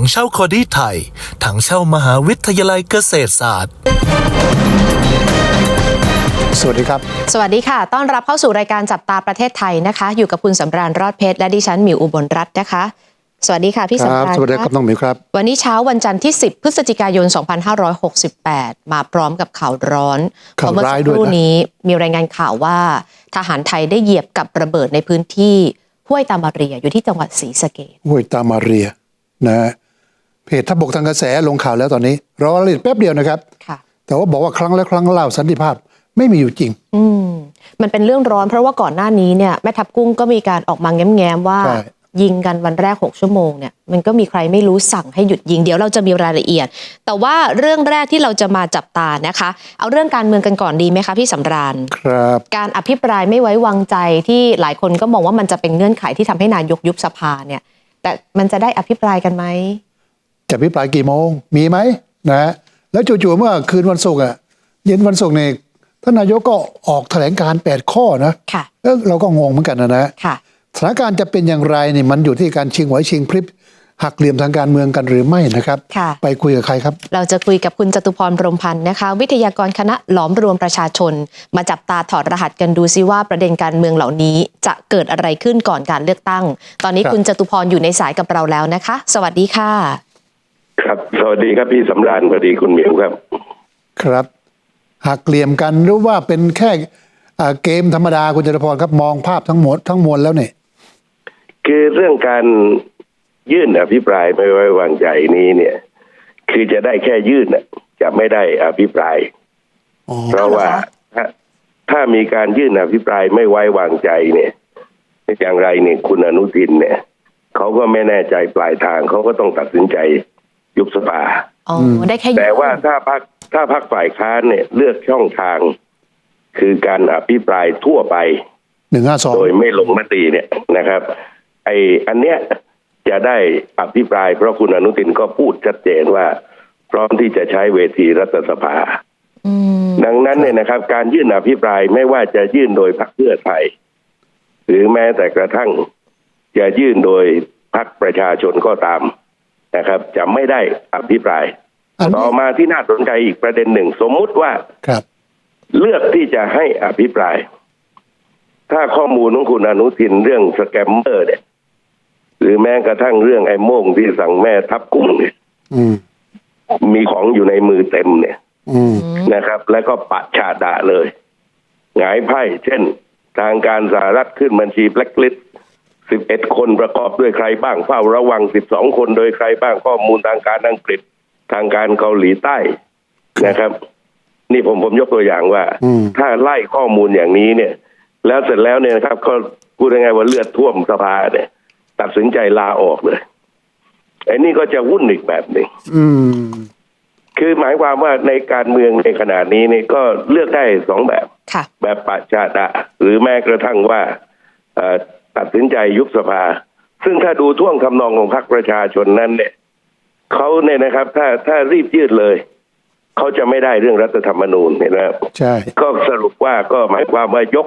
ถังเช่าคอดี้ไทย ถังเช่ามหาวิทยาลัยเกษตรศาสตร์ สวัสดีครับ สวัสดีค่ะ ต้อนรับเข้าสู่รายการจับตาประเทศไทยนะคะ อยู่กับคุณสำราญรอดเพชรและดิฉันหมิวอุบลรัตน์นะคะ สวัสดีค่ะพี่ครัสำราญสวัสดีครับน้องหมิวครับ วันนี้เช้าวันจันทร์ที่ 10 พฤศจิกายน 2568 มาพร้อมกับข่าวร้อนข่าวเพะเมื่อร้าสัยกด้วยครู่นะนี้มีรายงานข่าวว่า ทหารไทยได้เหยียบกับระเบิดในพื้นที่ห้วยตามาเรียอยู่ที่จังหวัดศรีสะเกษห้วยตามาเรียนะฮะ เพจทัพบกทางกระแสลงข่าวแล้วตอนนี้รอรายละเอียดแป๊บเดียวนะครับค่ะแต่ว่าบอกว่าครั้งแล้วครั้งเล่าสันติภาพไม่มีอยู่จริง อืมมันเป็นเรื่องร้อนเพราะว่าก่อนหน้านี้เนี่ยแม่ทัพกุ้งก็มีการออกมาแง้มๆว่าใช่ยิงกันวันแรก 6 ชั่วโมงเนี่ยมันก็มีใครไม่รู้สั่งให้หยุดยิงเดี๋ยวเราจะมีรายละเอียด แต่ว่าเรื่องแรกที่เราจะมาจับตานะคะ เอาเรื่องการเมืองกันก่อนดีไหมคะพี่สำราญครับ การอภิปรายไม่ไว้วางใจที่หลายคนก็มองว่ามันจะเป็นเงื่อนไขที่ทำให้นายกยุบสภาเนี่ยแต่มันจะได้อภิปรายกันไหม จะพิปรายกี่โมง มีไหมนะฮะแล้วจู่ๆเมื่อคืนวันศุกร์อะเย็นวันศุกร์เนี่ยท่านนายกก็ออกแถลงการณ์8ข้อนะค่ะเอ้อเราก็งงเหมือนกันนะนะค่ะสถานการณ์จะเป็นอย่างไรนี่มันอยู่ที่การชิงไหวชิงพริบหักเหลี่ยมทางการเมืองกันหรือไม่นะครับค่ะไปคุยกับใครครับ เราจะคุยกับคุณจตุพรพรหมพันธ์นะคะ วิทยากรคณะหลอมรวมประชาชน มาจับตาถอดรหัสกันดูซิว่าประเด็นการเมืองเหล่านี้ จะเกิดอะไรขึ้นก่อนการเลือกตั้ง ตอนนี้ครับคุณจตุพรอยู่ในสายกับเราแล้วนะคะ สวัสดีค่ะ ครับ สวัสดีครับพี่สำราญสวัสดีคุณหมิวครับ ครับหักเหลี่ยมกันหรือว่าเป็นแค่อ่าเกมธรรมดาคุณจตุพรครับมองภาพทั้งหมดทั้งมวลแล้วเนี่ยคือเรื่องการยื่นอภิปรายไม่ไว้วางใจนี้เนี่ย คือจะได้แค่ยื่นน่ะจะไม่ได้อภิปรายอ๋อเพราะว่าถ้าถ้ามีการยื่นอภิปรายไม่ไว้วางใจเนี่ยอย่างไรเนี่ยคุณอนุทินเนี่ยเขาก็ไม่แน่ใจปลายทางเขาก็ต้องตัดสินใจ ยุบสภาอ๋ออได้แค่แต่ว่าถ้าพักถ้าพักฝ่ายค้านเนี่ย เลือกช่องทาง คือการอภิปรายทั่วไปหนึ่งห้าสองโดยไม่ลงมติเนี่ยนะครับ ไออันเนี้ยจะได้อภิปราย เพราะคุณอนุทินก็พูดชัดเจนว่า พร้อมที่จะใช้เวทีรัฐสภาอืมดังนั้นเนี่ยนะครับ การยื่นอภิปรายไม่ว่าจะยื่นโดยพรรคเพื่อไทย หรือแม้แต่กระทั่ง จะยื่นโดยพรรคประชาชนก็ตาม นะครับ จะไม่ได้อภิปรายอันต่อนี้มาที่น่าสนใจอีกประเด็นหนึ่ง สมมุติว่าครับ เลือกที่จะให้อภิปราย ถ้าข้อมูลของคุณอนุทินเรื่องสแกมเมอร์เนี่ยหรือแม้กระทั่งเรื่องไอ้โม่งที่สั่งแม่ทับกุ้งเนี่ยอืมมีของอยู่ในมือเต็มเนี่ยอืมนะครับ แล้วก็ปะชาดะเลย หงายไพ่เช่น ทางการสหรัฐขึ้นบัญชีแบล็คลิสต์ 11 คนประกอบด้วยใครบ้างเฝ้าระวัง 12 คนโดยใครบ้างข้อมูลทางการอังกฤษทางการเกาหลีใต้นะครับ นี่ผมผมยกตัวอย่างว่าอืมถ้าไล่ข้อมูลอย่างนี้เนี่ย แล้วเสร็จแล้วเนี่ยนะครับ ก็พูดยังไงว่าเลือดท่วมสภาเนี่ย ตัดสินใจลาออกเลยไอ้นี่ก็จะวุ่นอีกแบบหนึ่งอืมคือหมายความว่าในการเมืองในขณะนี้นี่ก็เลือกได้สองแบบค่ะแบบปะชาดะหรือแม้กระทั่งว่าเอ่อ ตัดสินใจยุบสภา ซึ่งถ้าดูท่วงทำนองของพรรคประชาชนนั้นเนี่ยเขาเนี่ยนะครับ ถ้าถ้ารีบยืดเลยเขาจะไม่ได้เรื่องรัฐธรรมนูญเนี่ยนะครับใช่ก็สรุปว่าก็หมายความว่ายก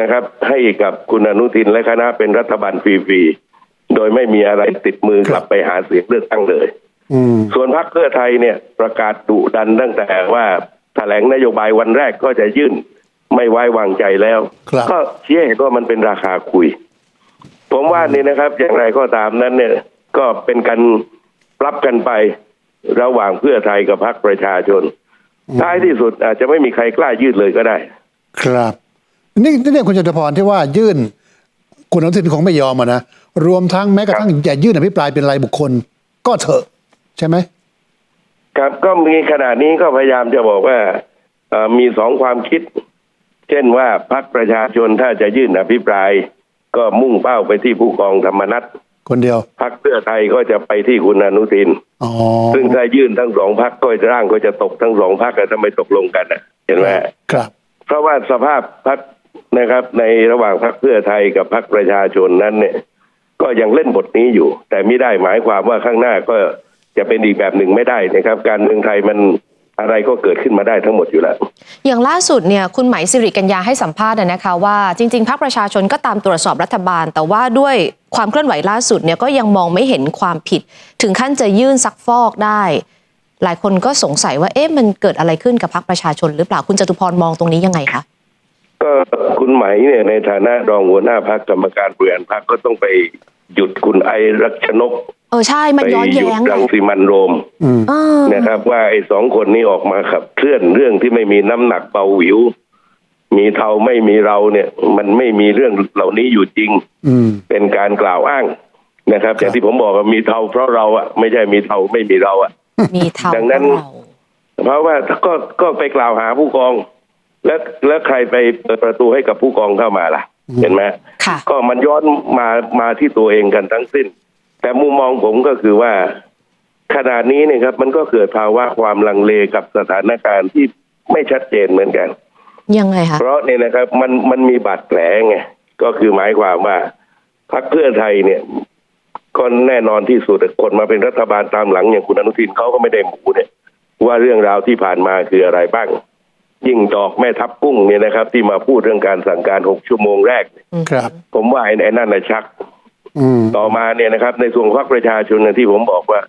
นะครับ ให้กับคุณอนุทินและคณะเป็นรัฐบาลฟรีๆโดยไม่มีอะไรติดมือกลับไปหาเสียงเลือกตั้งเลยอืมส่วนพรรคเพื่อไทยเนี่ย ประกาศดุดันตั้งแต่ว่าแถลงนโยบายวันแรกก็จะยื่นไม่ไว้วางใจแล้วครับก็ชี้ให้เห็นว่ามันเป็นราคาคุย ผมว่านี่นะครับ อย่างไรก็ตามนั้นเนี่ยก็เป็นการปรับกันไประหว่างเพื่อไทยกับพรรคประชาชนท้ายที่สุดอาจจะไม่มีใครกล้ายืดเลยก็ได้ ครับ นี่นี่เนี่ยคุณจตุพรที่ว่ายื่น คุณอนุทินคงไม่ยอมอะนะรวมทั้งแม้กระทั่งอย่ายื่นอภิปรายเป็นรายบุคคล ก็เถอะ ใช่ไหมครับก็มีขณะนี้ก็พยายามจะบอกว่าเอ่อมีสองความคิด เช่นว่าพรรคประชาชนถ้าจะยื่นอภิปราย ก็มุ่งเป้าไปที่ผู้กองธรรมนัฐคนเดียวพรรคเพื่อไทยก็จะไปที่คุณอนุทินอ๋อซึ่งถ้ายื่นทั้งสองพรรคก็ร่างก็จะตกทั้งสองพรรคอะถ้าไม่ตกลงกันอะเห็นไหมฮะครับ เพราะว่าสภาพพรรคนะครับ ในระหว่างพรรคเพื่อไทยกับพรรคประชาชนนั้นเนี่ย ก็ยังเล่นบทนี้อยู่ แต่ไม่ได้หมายความว่าข้างหน้าก็จะเป็นอีกแบบหนึ่งไม่ได้นะครับ การเมืองไทยมัน อะไรก็เกิดขึ้นมาได้ทั้งหมดอยู่แล้ว อย่างล่าสุดเนี่ยคุณไหมสิริกัญญาให้สัมภาษณ์อะนะคะว่าจริงๆพรรคประชาชนก็ตามตรวจสอบรัฐบาล แต่ว่าด้วยความเคลื่อนไหวล่าสุดเนี่ยก็ยังมองไม่เห็นความผิด ถึงขั้นจะยื่นซักฟอกได้ หลายคนก็สงสัยว่าเอ๊ะมันเกิดอะไรขึ้นกับพรรคประชาชนหรือเปล่าคุณจตุพรมองตรงนี้ยังไงคะก็คุณไหมเนี่ยในฐานะรองหัวหน้าพักกรรมการบริหารพักก็ต้องไป หยุดคุณไอรักชนกเออใช่มันไปย้อนหยุดแย้งรังสีมันโรมอืมเออนะครับ ว่าไอ้สองคนนี้ออกมาขับเคลื่อนเรื่องที่ไม่มีน้ำหนักเบาหวิว มีเทาไม่มีเราเนี่ย มันไม่มีเรื่องเหล่านี้อยู่จริง อืม เป็นการกล่าวอ้างนะครับ อย่างที่ผมบอกว่ามีเทาเพราะเราอะไม่ใช่มีเทาไม่มีเราอะ มีเท่าดังนั้น เราเพราะว่าก็ก็ไปกล่าวหาผู้กอง แล้วแล้วใครไปเปิดประตูให้กับผู้กองเข้ามาล่ะ เห็นไหมค่ะก็มันย้อนมามาที่ตัวเองกันทั้งสิ้น แต่มุมมองผมก็คือว่าขณะนี้เนี่ยครับ มันก็เกิดภาวะความลังเลกับสถานการณ์ที่ไม่ชัดเจนเหมือนกัน ยังไงคะเพราะเนี่ยนะครับ มันมันมีบาดแผลไงก็คือหมายความว่าพรรคเพื่อไทยเนี่ยก็แน่นอนที่สุดคนมาเป็นรัฐบาลตามหลังอย่างคุณอนุทินเขาก็ไม่ได้หมูเนี่ย ว่าเรื่องราวที่ผ่านมาคืออะไรบ้าง ยิ่งดอกแม่ทับกุ้งเนี่ยนะครับ ที่มาพูดเรื่องการสั่งการหกชั่วโมงแรก ครับ ผมว่าไอ้ไอ้นั่นนะชัก อืมต่อมาเนี่ยนะครับ ในส่วนของพรรคประชาชนนะที่ผมบอกว่า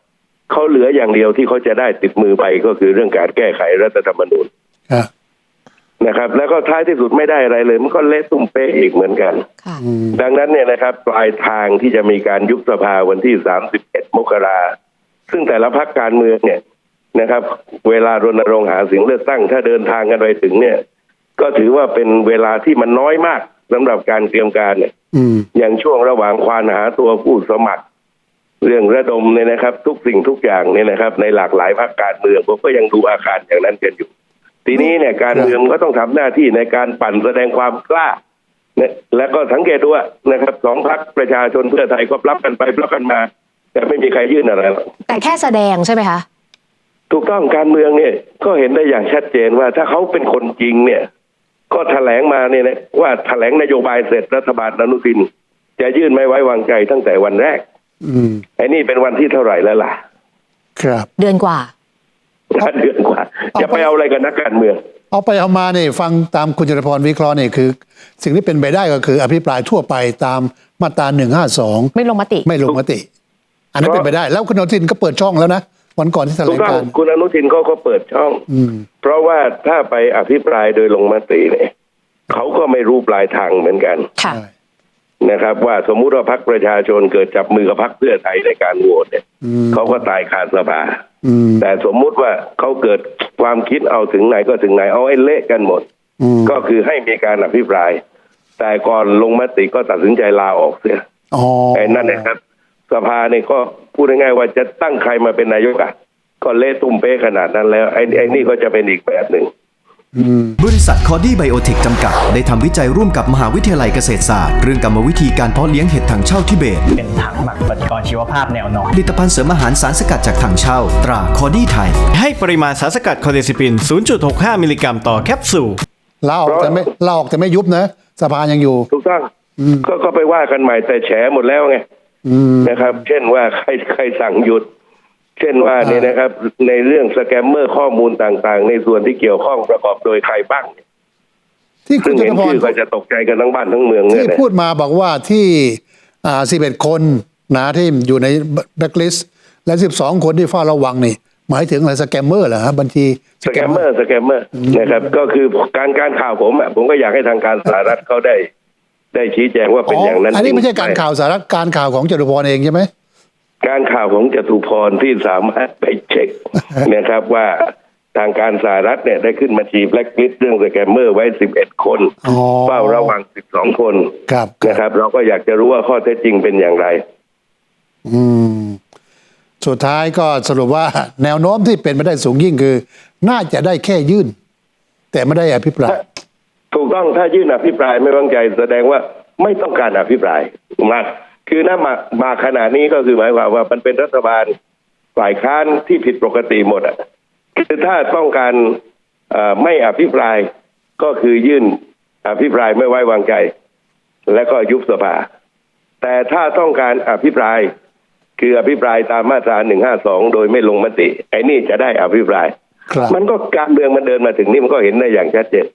เขาเหลืออย่างเดียวที่เขาจะได้ติดมือไปก็คือเรื่องการแก้ไขรัฐธรรมนูญครับ นะครับ แล้วก็ท้ายที่สุดไม่ได้อะไรเลย มันก็เละตุ้มเป๊ะอีกเหมือนกัน ค่ะ อืม ดังนั้นเนี่ยนะครับ ปลายทางที่จะมีการยุบสภาวันที่ 31 มกราซึ่งแต่ละพรรคการเมืองเนี่ย นะครับ เวลารณรงค์หาเสียงเลือกตั้ง ถ้าเดินทางกันไปถึงเนี่ย ก็ถือว่าเป็นเวลาที่มันน้อยมากสำหรับการเตรียมการเนี่ยอืมอย่างช่วงระหว่างควานหาตัวผู้สมัคร เรื่องระดมเนี่ยนะครับ ทุกสิ่งทุกอย่างเนี่ยนะครับ ในหลากหลายพรรคการเมืองผมก็ยังดูอาการอย่างนั้นกันอยู่ ทีนี้เนี่ยการเมืองก็ต้องทำหน้าที่ในการปั่นแสดงความกล้าเนี่ยแล้วก็สังเกตดูว่านะครับสองพรรคประชาชนเพื่อไทยก็ปรับกันไปปรับกันมา แต่ไม่มีใครยื่นอะไรหรอกแต่แค่แสดงใช่ไหมคะ ถูกต้องการเมืองเนี่ย ก็เห็นได้อย่างชัดเจนว่าถ้าเขาเป็นคนจริงเนี่ย ก็แถลงมาเนี่ยนะว่าแถลงนโยบายเสร็จรัฐบาลอนุทิน จะยื่นไม่ไว้วางใจตั้งแต่วันแรก อืมไอ้นี่เป็นวันที่เท่าไหร่แล้วล่ะ ครับ เดือนกว่าเดือนกว่า จะไปเอาอะไรกับนักการเมือง เอาไปเอามาเนี่ยฟังตามคุณจตุพรวิเคราะห์เนี่ยคือ สิ่งที่เป็นไปได้ก็คือ อภิปรายทั่วไปตามมาตราหนึ่งห้าสองไม่ลงมติ ไม่ลงมติ อันนั้นเพเป็ราะนไปได้ แล้วคุณอนุทินก็เปิดช่องแล้วนะ วันก่อนที่แถลถูกงต้องการณ์คุณอนุทินเขาก็เปิดช่อง อืม เพราะว่าถ้าไปอภิปรายโดยลงมติเนี่ยเขาก็ไม่รู้ปลายทางเหมือนกันค่ะใช่นะครับ ว่าสมมุติว่าพรรคประชาชนเกิดจับมือกับพรรคเพื่อไทยในการโหวตเนี่ยอืม เขาก็ตายคาสภาอืมแต่สมมุติว่าเขาเกิดความคิดเอาถึงไหนก็ถึงไหนเอาให้เละกันหมด อืมก็คือให้มีการอภิปราย แต่ก่อนลงมติก็ตัดสินใจลาออกเสีย อ๋อไอ้นั่นนะครับ สภาเนี่ยก็พูดง่ายๆว่าจะตั้งใครมาเป็นนายกอะก็เละตุ้มเป๊ะขนาดนั้นแล้วไอ้ไอ้นี่ก็จะเป็นอีกแบบหนึ่งอืมบริษัทคอดี้ไบโอเทคจำกัด ได้ทำวิจัยร่วมกับมหาวิทยาลัยเกษตรศาสตร์ เรื่องกรรมวิธีการเพาะเลี้ยงเห็ดถังเช่าทิเบต เป็นถังหมักปฏิกรณ์ชีวภาพแนวนอนผลิตภัณฑ์เสริมอาหารสารสกัดจากถังเช่า ตราคอดี้ไทย ให้ปริมาณสารสกัดคอเดซิปิน 0.65 มิลลิกรัมต่อแคปซูลลาออกแต่ไม่ลาออกแต่ไม่ยุบนะสภายังอยู่ ถูกต้องก็ก็ไปว่ากันใหม่แต่แฉหมดแล้วไงอืม นะครับ เช่นว่าใครใครสั่งหยุด เช่นว่าเนี่ยนะครับ ในเรื่องสแกมเมอร์ข้อมูลต่าง ๆ ในส่วนที่เกี่ยวข้องประกอบโดยใครบ้างที่คุซึ่ณงจเห็นตุพรชื่อก็จะตกใจกันทั้งบ้านทั้งเมืองเนี่ที่ยนะพูดมาบอกว่าที่อ่าสิบเอ็ดคนนะที่อยู่ในแบล็คลิสต์และสิบสองคนที่เฝ้าระวังนี่ หมายถึงอะไรสแกมเมอร์เหรอฮะบัญชีสแกมเมอร์สแกมเมอร์นะครับ ก็คือการการข่าวผมอะผมก็อยากให้ทางการสหรัฐเขาได้ ได้ชี้แจงว่าเป็นอย่างนั้นอันนี้ไม่ใช่การจงข่าวสาระการข่าวของจตุพรเองใช่ไหมการข่าวของจตุพรที่สามารถไปเช็คนะครับว่าทางการสหรัฐเนี่ยได้ขึ้นบัญชีแบล็คลิสต์เรื่องสแกมเมอร์ไว้ 11 คนอ๋อเฝ้าระวัง 12 คนครับคนะครัรับบเราก็อยากจะรู้ว่าข้อเท็จจริงเป็นอย่างไร อืม สุดท้ายก็สรุปว่าแนวโน้มที่เป็นไปได้สูงยิ่งคือ น่าจะได้แค่ยื่น แต่ไม่ได้อภิปราย ถูกต้องถ้ายื่นอภิปรายไม่วางใจแสดงว่าไม่ต้องการอภิปรายมาคือถ้ามามาขนาดนี้ก็คือหมายความว่ามันเป็นรัฐบาลฝ่ายค้านที่ผิดปกติหมดอะคือถ้าต้องการเอ่อไม่อภิปรายก็คือยื่นอภิปรายไม่ไว้วางใจ และก็ยุบสภา แต่ถ้าต้องการอภิปราย คืออภิปรายตามมาตราหนึ่งห้าสองโดยไม่ลงมติ ไอ้นี่จะได้อภิปรายครับมันก็การเมืองมันเดินมาถึงนี่มันก็เห็นได้อย่างชัดเจน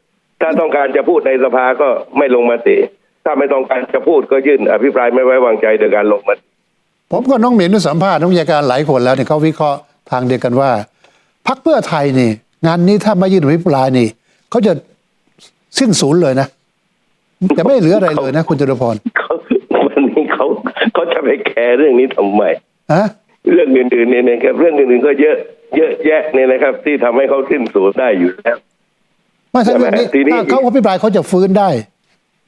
ถ้าต้องการจะพูดในสภาก็ไม่ลงมติ ถ้าไม่ต้องการจะพูดก็ยื่นอภิปรายไม่ไว้วางใจโดยการลงมติผมก็น้องหมินได้สัมภาษณ์นักวิชาการหลายคนแล้วเนี่ยเขาวิเคราะห์ทางเดียวกันว่าพักเพื่อไทยนี่ งานนี้ถ้าไม่ยื่นอภิปรายนี่เขาจะสิ้นศูนย์เลยนะจะไม่เหลืออะไรเลยนะคุณจตุพรเขาวันนี้เขาเขาจะไปแคร์เรื่องนี้ทำไมฮะเรื่องอื่นๆเนี่ยนะครับเรื่องอื่นๆก็เยอะเยอะแยะเนี่ยนะครับ ที่ทำให้เขาสิ้นสูญได้อยู่แล้ว ไม่ใช่เรื่องนี้ทีนี้ถ้าเขาอภิปรายเขาจะฟื้นได้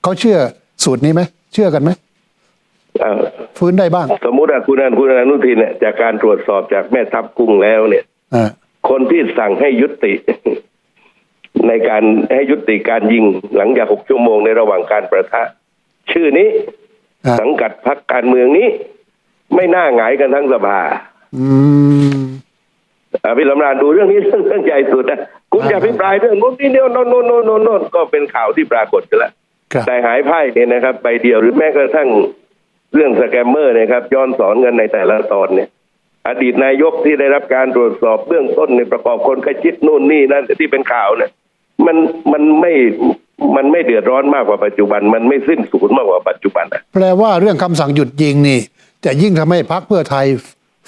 เขาเชื่อสูตรนี้ไหมเชื่อกันไหมเอ่อฟื้นได้บ้าง สมมุติว่าคุณอนุคุณอนุทินเนี่ยจากการตรวจสอบจากแม่ทัพกุ้งแล้วเนี่ยอ่าคนที่สั่งให้ยุติ ในการให้ยุติการยิงหลังจากหกชั่วโมงในระหว่างการประทะ ชื่อนี้อ่าสังกัดพรรคการเมืองนี้ ไม่น่าหงายกันทั้งสภาอืมอ่าพี่สำราญดูเรื่องนี้เรื่องเรื่องใหญ่สุดนะ คุณจะอ่าพิปรายเรื่องโน้นนี่เดียวโน้นโน้นโน้นโน้นโน้นก็เป็นข่าวที่ปรากฏกันแล้วครับแต่หายไพ่เนี่ยนะครับใบเดียวหรือแม้กระทั่งเรื่องสแกมเมอร์นะครับย้อนสอนกันในแต่ละตอนเนี่ย อดีตนายกที่ได้รับการตรวจสอบเบื้องต้นในประกอบคนกระชิดนู่นนี่นั่นที่เป็นข่าวเนี่ยมันมันไม่มันไม่เดือดร้อนมากกว่าปัจจุบัน มันไม่สิ้นสูญมากกว่าปัจจุบันอะแปลว่าเรื่องคำสั่งหยุดยิงนี่ จะยิ่งทำให้พักเพื่อไทย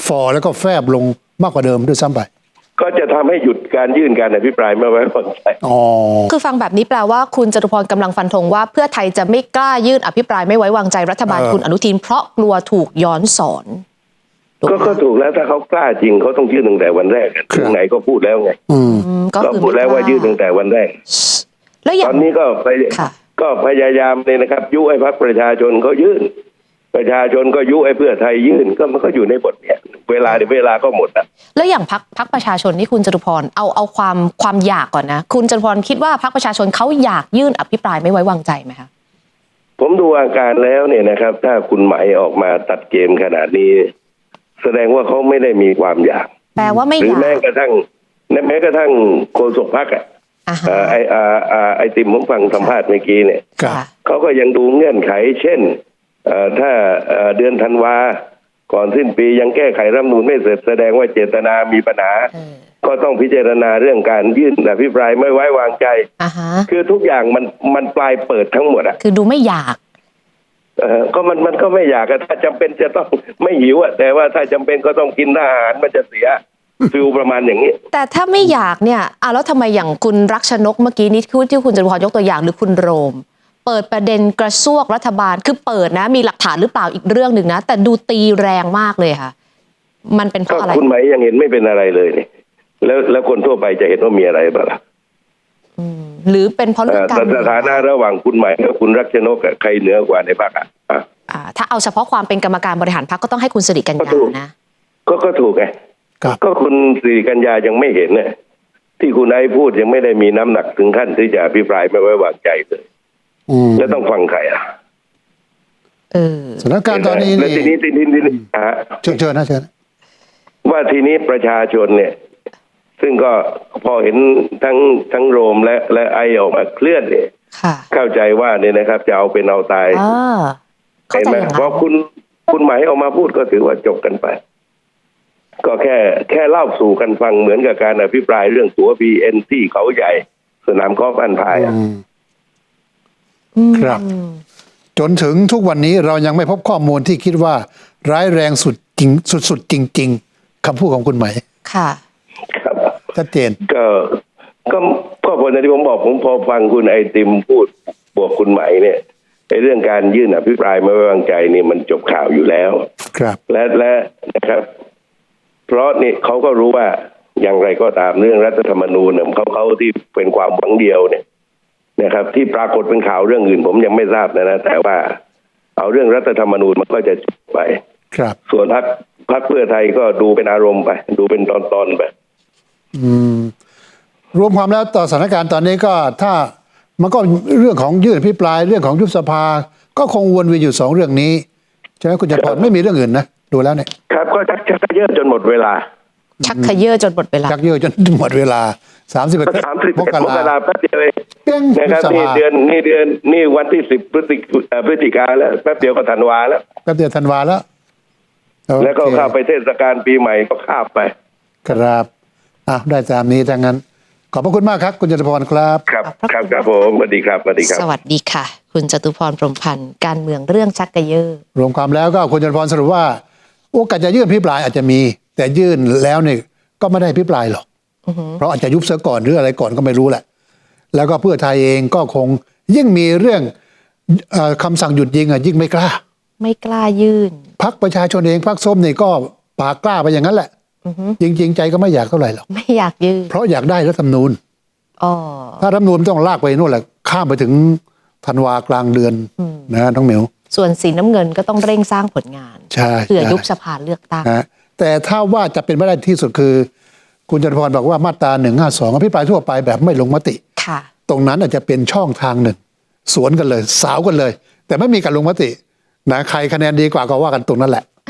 ฟอแล้วก็แฟบลงมากกว่าเดิมด้วยซ้ำไป ก็จะทำให้หยุดการยื่นการอภิปรายไม่ไว้วางใจอ๋อคือฟังแบบนี้แปลว่าคุณจตุพรกำลังฟันธงว่าเพื่อไทยจะไม่กล้ายื่นอภิปรายไม่ไว้วางใจรัฐบาลเออคุณอนุทิน เพราะกลัวถูกย้อนสอนถูกก็ไหมก็ถูกแล้วถ้าเขากล้าจริงเขาต้องยื่นตั้งแต่วันแรกอะถึงไหนก็พูดแล้วไงอืมอืมก็ก็คือพูดแล้วว่ายื่นตั้งแต่วันแรกแล้วอตย่างอนนี้ก็ไปค่ะก็พยายามเนี่ยนะครับยุให้พรรคประชาชนเขายื่น ประชาชนก็ยุให้เพื่อไทยยื่นก็มันก็อยู่ในบทเนี่ยเวลาเดี๋ยวเวลาก็หมดอะแล้วอย่างพักพักประชาชนที่คุณจตุพรเอาเอาความความอยากก่อนนะ คุณจตุพรคิดว่าพักประชาชนเขาอยากยื่นอภิปรายไม่ไว้วางใจไหมคะผมดูอาการแล้วเนี่ยนะครับ ถ้าคุณไหมออกมาตัดเกมขนาดนี้ แสดงว่าเขาไม่ได้มีความอยาก แปลว่าไม่หรืออยากแม้กระทั่งแม้กระทั่งโฆษกพรรคอะอ่าฮะเอ่อไออ่าอ่าไอติมผมฟังสัมภาษณ์เมื่อกี้เนี่ยครับค่ะเขาก็ยังดูเงื่อนไข เช่นเอ่อ ถ้าเอ่อเดือนธันวาก่อนสิ้นปียังแก้ไขรัฐธรรมนูญไม่เสร็จแสดงว่าเจตนามีปัญหาเออก็ต้องพิจารณาเรื่องการยื่นอภิปรายไม่ไว้วางใจอ่าฮะคือทุกอย่างมันมันปลายเปิดทั้งหมดอะคือดูไม่อยากเออก็มันมันก็ไม่อยากอะถ้าจำเป็นจะต้องไม่หิวอะแต่ว่าถ้าจำเป็นก็ต้องกินอาหารมันจะเสียฟิลประมาณอย่างนี้ แต่ถ้าไม่อยากเนี่ยอะแล้วทำไมอย่างคุณรักชนกเมื่อกี้นี้ที่ที่คุณจตุพรยกตัวอย่างหรือคุณโรม เปิดประเด็นกระซวกรัฐบาลคือเปิดนะ มีหลักฐานหรือเปล่าอีกเรื่องหนึ่งนะ แต่ดูตีแรงมากเลยค่ะ มันเป็นเพก็ราะอะไรคุณไหมยังเห็นไม่เป็นอะไรเลยนี่แล้วแล้วคนทั่วไปจะเห็นว่ามีอะไรบ้างล่ะอืมหรือเป็นเพราะเอ่เรื่อองการสเมืองถานะระหว่างคุณไหมกับคุณรักชนกอะใครเหนือกว่าในพรรคอะอะอ่าถ้าเอาเฉพาะความเป็นกรรมการบริหารพรรคก็ต้องให้คุณสิริกัญก็ญาถูกนะก็ก็ถูกไงครับก็คุณสิริกัญญายังไม่เห็นเนี่ยที่คุณไอ้พูดยังไม่ได้มีน้ำหนักถึงขั้นที่จะอภิปรายไม่ไว้วางใจเลย อืมแล้วต้องฟังใครอะเออ สถานการณ์ตอนนี้แล้วทีนี่นี้ทีนี้ทีนี้อะเชิญเชิญนะเชิญว่าทีนี้ประชาชนเนี่ย ซึ่งก็พอเห็นทั้งทั้งโรมและและไอออกมาเคลื่อนเนี่ยค่ะเข้าใจว่าเนี่ยนะครับ จะเอาเป็นเอาตายอ่าเข้าเห็นใจไหมอย่างเพนั้ราะนคุณคุณหมายออกมาพูดก็ถือว่าจบกันไป ก็แค่แค่เล่าสู่กันฟังเหมือนกับการอภิปรายเรื่องตั๋วบีเอ็นที่เขาใหญ่ สนามกอล์ฟอันพายอะอืมอืม ครับ จนถึงทุกวันนี้เรายังไม่พบข้อมูลที่คิดว่า ร้ายแรงสุดจริงสุดๆจริง ๆคำพูดของคุณไหมค่ะครับชัดเจนก็ก็ก็ผลที่ผมบอกผมพอฟังคุณไอติมพูดบวกคุณไหมเนี่ยไอเรื่องการยื่นอภิปรายไม่ไว้วางใจนี่มันจบข่าวอยู่แล้ว ครับ และและนะครับ เพราะนี่เขาก็รู้ว่าอย่างไรก็ตามเรื่องรัฐธรรมนูญเนี่ยเขาเขาที่เป็นความหวังเดียวเนี่ย นะครับ ที่ปรากฏเป็นข่าวเรื่องอื่น ผมยังไม่ทราบนะนะแต่ว่าเอาเรื่องรัฐธรรมนูญมันก็จะจบไป ครับ ส่วนพรรคพรรคเพื่อไทยก็ดูเป็นอารมณ์ไป ดูเป็นตอนๆไปอืมรวมความแล้วต่อสถานการณ์ตอนนี้ก็ถ้ามันก็เรื่องของยื่นอภิปรายเรื่องของยุบสภา ก็คงวนเวียนอยู่สองเรื่องนี้ใช่ไหมคุณจตุพรไม่มีเรื่องอื่นนะดูแล้วเนี่ยครับก็ชักชักเยอะจนหมดเวลา ชักขยเยอจนหมดเวลา ชักเยอะจนหมดเวลาสามสิบเอ็ดสามสิบมมกกราราแป๊บเดียวเองเปี้ยงนะครับยุบสนี่ภาเดือนนี่เดือนนี่วันที่สิบพฤศจิเอ่อพฤศจิกาแล้วแป๊บเดียวก็ธันวาแล้ว แป๊บเดียวธันวาแล้วโอเคแล้วก็เข้าไปเทศกาลปีใหม่ก็ข้ามไปครับอะได้ตามนี้ดังนั้น ขอบพระคุณมากครับ คุณจตุพรครับ ครับ ขอบพระครับคุณ ครับผมสวัสดีครับสวัสดีครับ สวัสดีค่ะ คุณจตุพรพรหมพันธ์การเมืองเรื่องชักกระเยอรวมความแล้วก็คุณจตุพรสรุปว่า โอกาสจะยื่นพิปรายอาจจะมี แต่ยื่นแล้วเนี่ยก็ไม่ได้พิปรายหรอก เพราะอาจจะยุบเสียก่อนหรืออะไรก่อนก็ไม่รู้แหละ แล้วก็เพื่อไทยเองก็คงยิ่งมีเรื่องเออคำสั่งหยุดยิงอะยิ่งไม่กล้า ไม่กล้ายื่นพักประชาชนเองพักส้มนี่ก็ปากกล้าไปอย่างนั้นแหละจริงๆใจก็ไม่อยากเท่าไหร่หรอกไม่อยากยื่นเพราะอยากได้รัฐธรรมนูญอ๋อถ้ารัฐธรรมนูญต้องลากไปนู่นแหละข้ามไปถึงธันวากลางเดือนนะน้องเหมียวส่วนสีน้ำเงินก็ต้องเร่งสร้างผลงานใช่เพื่อใช่ยุบสภาเลือกตั้งนะ แต่ถ้าว่าจะเป็นไม่ได้ที่สุดคือ คุณจตุพรบอกว่ามาตราหนึ่งห้าสองอภิปรายทั่วไปแบบไม่ลงมติ ค่ะ ตรงนั้นอาจจะเป็นช่องทางหนึ่ง สวนกันเลย สาวกันเลย แต่ไม่มีการลงมตินะใครคะแนนดีกว่าก็ว่ากันตรงนั้นแหละ